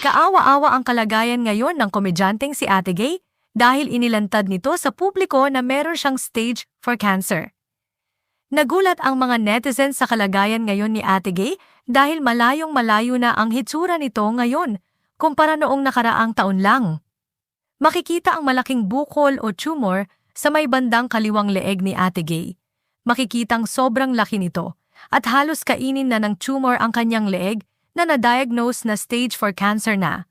Kaawa-awa ang kalagayan ngayon ng komedyanteng si Ate Gay dahil inilantad nito sa publiko na meron siyang stage for cancer. Nagulat ang mga netizens sa kalagayan ngayon ni Ate Gay dahil malayong malayo na ang hitsura nito ngayon kumpara noong nakaraang taon lang. Makikita ang malaking bukol o tumor sa may bandang kaliwang leeg ni Ate Gay. Makikitang sobrang laki nito at halos kainin na ng tumor ang kanyang leeg na na-diagnose na stage for cancer na.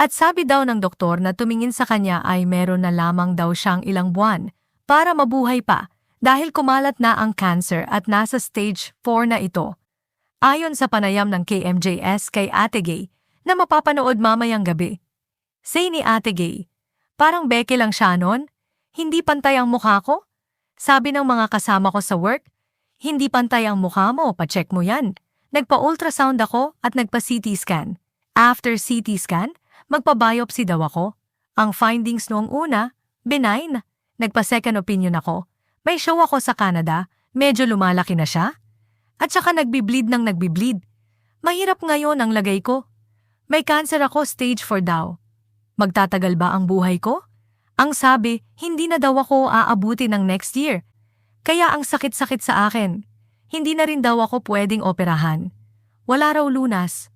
At sabi daw ng doktor na tumingin sa kanya ay meron na lamang daw siyang ilang buwan para mabuhay pa dahil kumalat na ang cancer at nasa stage 4 na ito. Ayon sa panayam ng KMJS kay Ate Gay na mapapanood mamayang gabi. Say ni Ate Gay, parang beke lang siya nun? Hindi pantay ang mukha ko? Sabi ng mga kasama ko sa work, hindi pantay ang mukha mo, pacheck mo yan. Nagpa-ultrasound ako at nagpa-CT scan. After CT scan, magpa-biopsy daw ako. Ang findings noong una, benign. Nagpa-second opinion ako. May show ako sa Canada, medyo lumalaki na siya. At saka nagbibleed ng nagbibleed. Mahirap ngayon ang lagay ko. May cancer ako stage 4 daw. Magtatagal ba ang buhay ko? Ang sabi, hindi na daw ako aabuti ng next year. Kaya ang sakit-sakit sa akin. Hindi na rin daw ako pwedeng operahan. Wala raw lunas.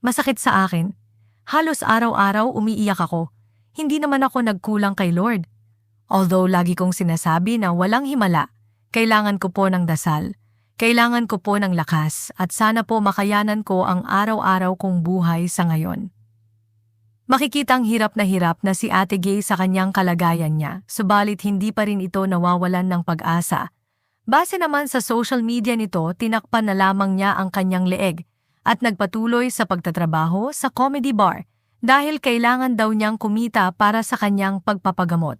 Masakit sa akin. Halos araw-araw umiiyak ako. Hindi naman ako nagkulang kay Lord. Although lagi kong sinasabi na walang himala, kailangan ko po ng dasal. Kailangan ko po ng lakas at sana po makayanan ko ang araw-araw kong buhay sa ngayon. Makikitang hirap na hirap na si Ate Gay sa kanyang kalagayan niya, subalit hindi pa rin ito nawawalan ng pag-asa. Base naman sa social media nito, tinakpan na lamang niya ang kanyang leeg at nagpatuloy sa pagtatrabaho sa comedy bar dahil kailangan daw niyang kumita para sa kanyang pagpapagamot.